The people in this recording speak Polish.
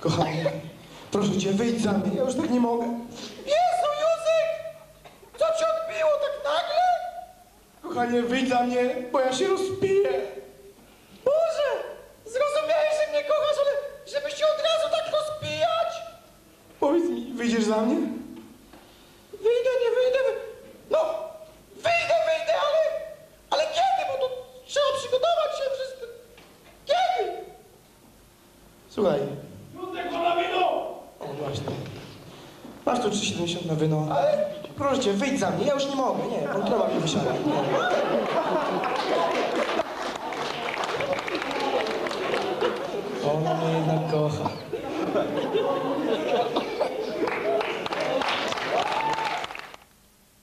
Kochanie, proszę cię, wyjdź za mnie, ja już tak nie mogę. Jezu, Józek! Co ci odbiło tak nagle? Kochanie, wyjdź za mnie, bo ja się rozpiję. Boże! Zrozumiałeś, że mnie kochasz, ale żeby się od razu tak rozpijać? Powiedz mi, wyjdziesz za mnie? Słuchaj, o właśnie. Masz tu 3,70 na wyno. Ale proszę cię, wyjdź za mnie, ja już nie mogę, nie, kontrola mnie wysiada. Nie. Ona mnie jednak kocha.